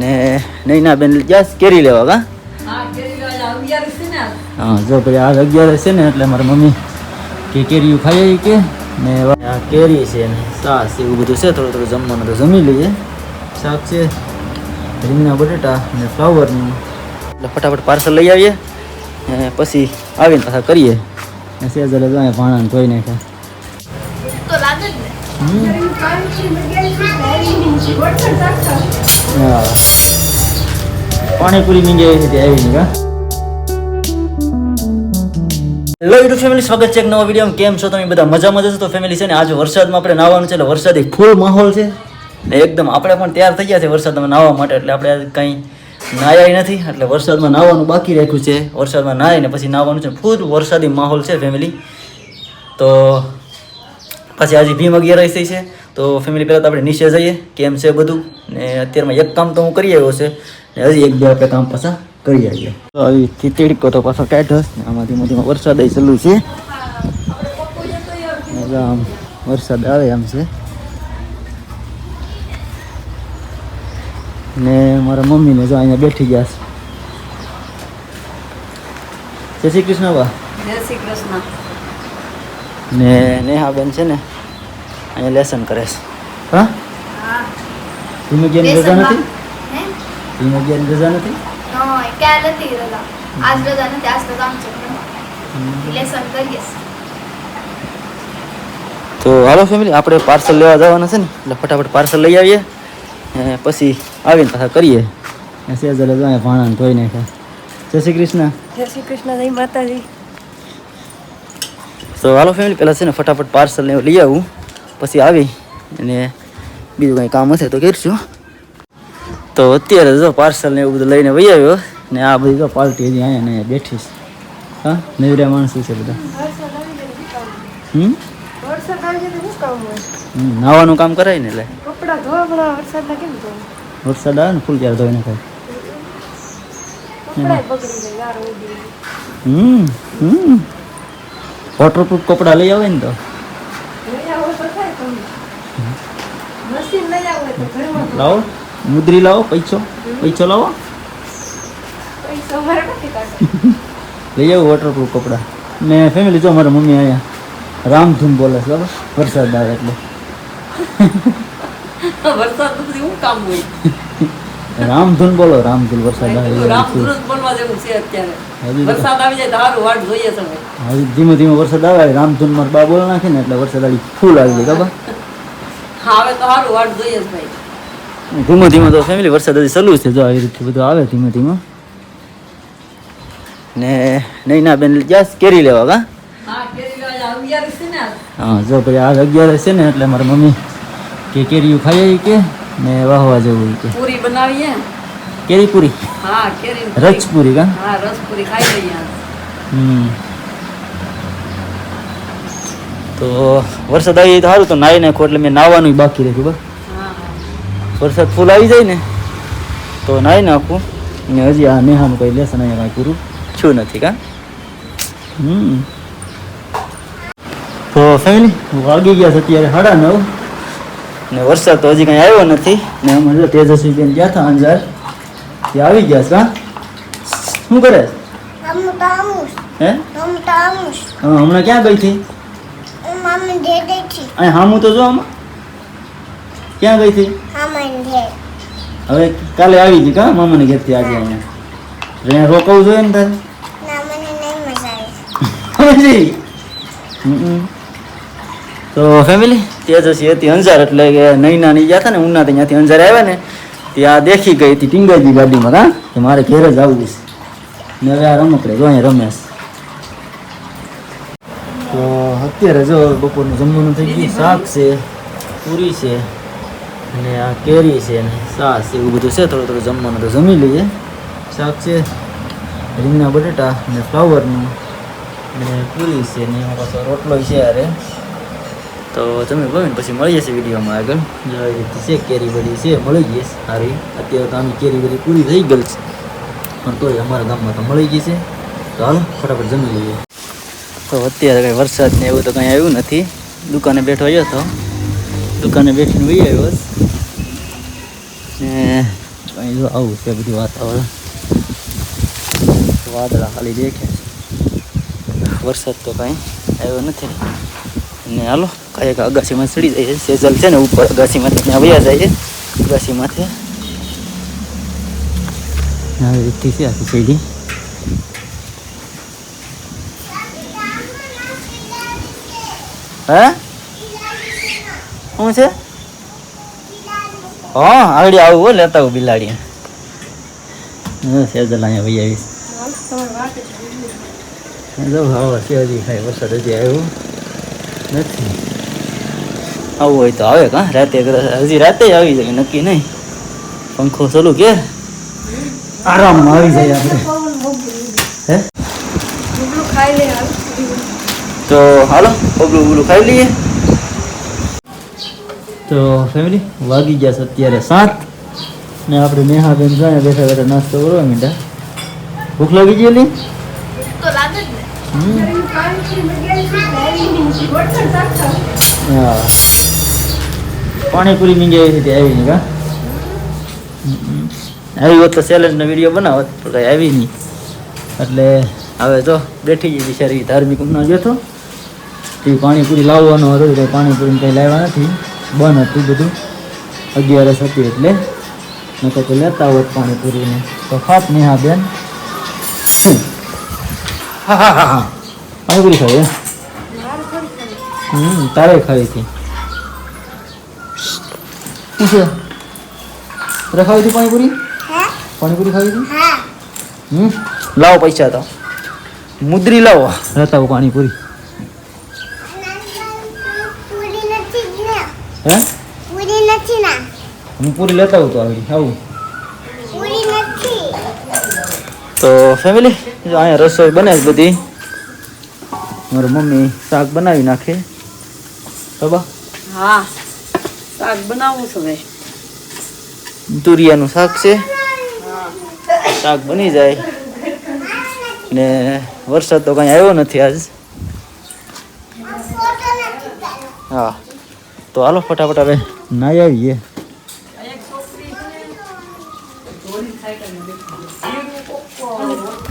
ને નૈના બેન જાસ કેરી લેવા કા? હા ને જો ભાઈ આ અગિયાર છે ને એટલે મારી મમ્મી કે કેરીયું ખાઈએ કે. ને આ કેરી છે ને સાસ એવું બધું છે. થોડું થોડું જમવાનું તો જમી લઈએ. શાક છે રીંગણા બટેટા ને ફ્લાવરનું. એટલે ફટાફટ પાર્સલ લઈ આવીએ ને પછી આવીને પાછા કરીએ. ને સેજલે જો અહીંયા ભાણાને ધોઈ નાખ્યા. તો લાગે ને. હમ. હા. પાણીપુરી મીંગે આવી નહીં હેલો યુટ્યુબ ફેમિલી, સ્વાગત છે એક નવા વીડિયો કેમ છો તમે? બધા મજામાં જશો તો ફેમિલી છે ને, આજે વરસાદમાં આપણે નાવાનું છે, એટલે વરસાદ ફૂલ માહોલ છે. ને એકદમ આપણે પણ તૈયાર થઈ ગયા છે વરસાદમાં નાહવા માટે, એટલે આપણે કંઈ નાયા નથી, એટલે વરસાદમાં નાહવાનું બાકી રાખ્યું છે. વરસાદમાં નાહીને પછી નાહવાનું છે. ફૂલ વરસાદી માહોલ છે ફેમિલી. તો પછી હજી ભીમ અગિયાર થઈ છે, તો ફેમિલી પહેલાં તો આપણે નીચે જઈએ, કેમ છે બધું? ને અત્યારમાં એક કામ તો હું કરી આવ્યો છે, ને હજી એક બે આપણે કામ પાછા કરી આવીએ. તો આવી તીતડીકો તો પાછો કાઢ્યો ને આમાં ધીમે ધીમે વરસાદ ચાલુ છે. આમ વરસાદ આવે આમ છે. ને મારા મમ્મીને જો અહીંયા બેઠી ગયા છે. જય શ્રી કૃષ્ણ બા જય શ્રી કૃષ્ણ. ને નેહાબેન છે ને અહીંયા લેસન કરે છે. હા? ધીમે ગયા રજા નથી? ધીમે રજા નથી? ક્યાં નથી રજા? આજ રજા નથી આજ તો કામ છે. લેસન કરીએ તો હાલો ફેમિલી આપણે પાર્સલ લેવા જવાના છે ને એટલે ફટાફટ પાર્સલ લઈ આવીએ ને પછી આવીને પાછા કરીએ. સેજલે જો ભાણાને ધોઈ નાખ્યા. જય શ્રી કૃષ્ણ. જય શ્રી કૃષ્ણ જય માતાજી. તો હાલો ફેમિલી પહેલાં છે ને ફટાફટ પાર્સલ ને લઈ આવું. પછી આવી અને બીજું કંઈ કામ હશે તો કરીશું. તો અત્યારે જો પાર્સલ ને એવું બધું લઈને વહી આવ્યો ને આ બધી જો પાર્ટી હજી અહીંયા ને બેઠીશ બેઠી છે. હા નવરા માણસો છે બધા. હમ? નાવાનું કામ કરાય ને એટલે? વરસાદ આવે ને ફૂલ ત્યારે ધોઈને ખાય. હમ હમ. વોટરપ્રૂફ કપડાં લઈ આવે ને તો? લાવો. મુદ્રી લાવો પૈસો. પૈસો લાવો. લઈ આવો વોટરપ્રૂફ કપડાં. ને ફેમિલી જો મારા મમ્મી અહીંયા રામધૂમ બોલે છે બરાબર? વરસાદ આવે એટલે. વરસાદ કામ હોય? રામધૂન બોલો રામધૂન વરસાદ આવે બધું એટલે રામ શું? ધૂન જેવું છે અત્યારે વરસાદ આવી જાય તો વાટ જોઈએ છે હવે. હવે ધીમે ધીમે વરસાદ આવે રામધૂન માર બા બોલ નાખે ને એટલે વરસાદ આવી ફૂલ આવી જાય બાબા હવે તો સારું વાટ જોઈએ છે ભાઈ ધીમે ધીમે તો ફેમિલી વરસાદ હજી ચાલુ છે જો આવી રીતે બધું આવે ધીમે ધીમે ને નહીં ના બેન જાસ કેરી લેવા કા. હા જો ભાઈ આ અગિયાર છે ને એટલે મારી મમ્મી કે કેરીયું ખાઈ કે ને વાહવા જવું કે પૂરી બનાવીએ કેરી પૂરી હા કેરી રચપુરી કા હા રસ પૂરી ખાઈ લઈએ આજ. હમ તો વરસાદ આવી જાય તો સારું તો નાહી નાખો એટલે મેં નાહવાનું બાકી રાખ્યું બસ હા હા વરસાદ ફૂલ આવી જાય ને તો નાહી નાખું ને હજી આ નેહાનું કંઈ લેસન અહીંયા કાંઈ પૂરું છું નથી કા હમ તો ફેમિલી વાગી ગયા છે અત્યારે સાડા નવ ને વરસાદ તો હજી કાંઈ આવ્યો નથી. ને અમે જો તેજસ્વી બેન ગયા હતા અંજાર ત્યાં આવી ગયા છે હા? શું કરે? હે? હમણાં ક્યાં ગઈ હતી? મમ્મી દે દે અહીં હામું તો જો આમાં. ક્યાં ગઈ હતી? હવે કાલે આવી ગઈ કા મામાને ઘેરથી આજે અહીંયા? અહીંયા રોકવું જોઈએ ને તારે. તો ફેમિલી તેજસ્વી હતી અંજાર એટલે કે નૈનાની ગયા હતા ને ઉના ત્યાંથી અંજાર આવ્યા ને ત્યાં દેખી ગઈ હતી ટીંગાજી ગાડીમાં, હા, કે મારે ઘેર જ આવવું છે. ને હવે આ રમકડે, જો અહીંયા રમેશ તો અત્યારે જો બપોરનું જમવાનું થઈ ગયું, શાક છે, પૂરી છે, અને આ કેરી છે ને સાસ એવું બધું છે, થોડું થોડું જમવાનું તો જમી લઈએ. શાક છે, રીંગણા, બટેટા અને ફ્લાવરનું, ને પૂરી છે, ને પાછો રોટલો છે યારે તો તમે કહો ને પછી મળી જશે વિડીયોમાં આગળ. છે કેરી બધી છે મળી ગઈ સારી. અત્યારે તો આની કેરી બધી પૂરી થઈ ગઈ છે. પણ તોય અમારા ગામમાં તો મળી ગઈ છે. તો હાલ ફટાફટ જમી લઈએ. તો અત્યારે કંઈ વરસાદ ને એવું તો કંઈ આવ્યું નથી. દુકાને બેઠો આવ્યો હતો દુકાને બેઠીને વહી આવ્યો ને અહીં જો આવું છે બધું વાતાવરણ. વાદળા ખાલી દેખે વરસાદ તો કાંઈ આવ્યો નથી. ને હાલો. કાંઈક અગાસીમાં ચડી જાય છે. સેજલ છે ને ઉપર અગાસીમાંથી ત્યાં વયા જાય છે. અગાસીમાંથી. આવી રીતથી છે આખી સીડી. હે? શું છે? હા આગળ આવું હો લેતા આવું બિલાડી સેજલ અહીંયા વહી આવીશ જ જો હવા છે હજી ખાઈ વરસાદ હજી આવ્યો નથી. આવું હોય તો આવે કા? રાતે હજી રાતે જ આવી જાય નક્કી નહીં. પંખો ચાલુ કે? આરામમાં આવી જાય આપણે. હે? મોગલું ખાઈ લે હાલ. તો હાલો પગલું બબલું ખાઈ લઈએ. તો ફેમિલી વાગી ગયા છે અત્યારે સાત. ને આપણે નેહાબેન જાય બેઠા બેઠા નાસ્તો કરવા મીંડા ભૂખ લાગી ગયેલી? હા. પાણીપુરી મીંગી એવી રીતે આવી નહીં કા? આવી હોત તો ચેલેન્જનો વીડિયો બનાવત પણ કંઈ આવી નહીં એટલે હવે તો બેઠી ગઈ બિચારી ધાર્મિક હમણાં ગયો હતો તે પાણીપુરી લાવવાનો હતો કંઈ પાણીપુરી કંઈ લાવ્યા નથી. બંધ હતું બધું. અગિયારસ હતી એટલે. નકર તો લેતા હોત પાણીપુરીને. તો ખાત નહીં હા બેન. હા હા હા હા. પાણીપુરી? ખાવી હમ તારે ખાવી હતી શું છે તારે ખાવી હતી પાણીપુરી? પાણીપુરી ખાવી હતી? હમ? લાવો પૈસા તો. મુદ્રી લાવો. રહેતા આવો પાણીપુરી. પૂરી નથી હે? પૂરી નથી ના. હું પૂરી લેતા આવું તો આવી. આવું. પૂરી નથી. તો ફેમિલી જો અહીંયા રસોઈ બને છે બધી. મારી મમ્મી શાક બનાવી નાખે. બાબા? હા. શાક બનાવવું છે હવે તુરિયાનું શાક છે? શાક બની જાય. ને વરસાદ તો કાંઈ આવ્યો નથી આજ. હા. તો હાલો ફટાફટ હવે નાઈ આવીએ.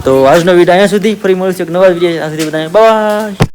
તો આજનો વીડિયો અહીંયા સુધી. ફરી મળશે એક નવા વીડિયો આ સુધી બધાને બાય.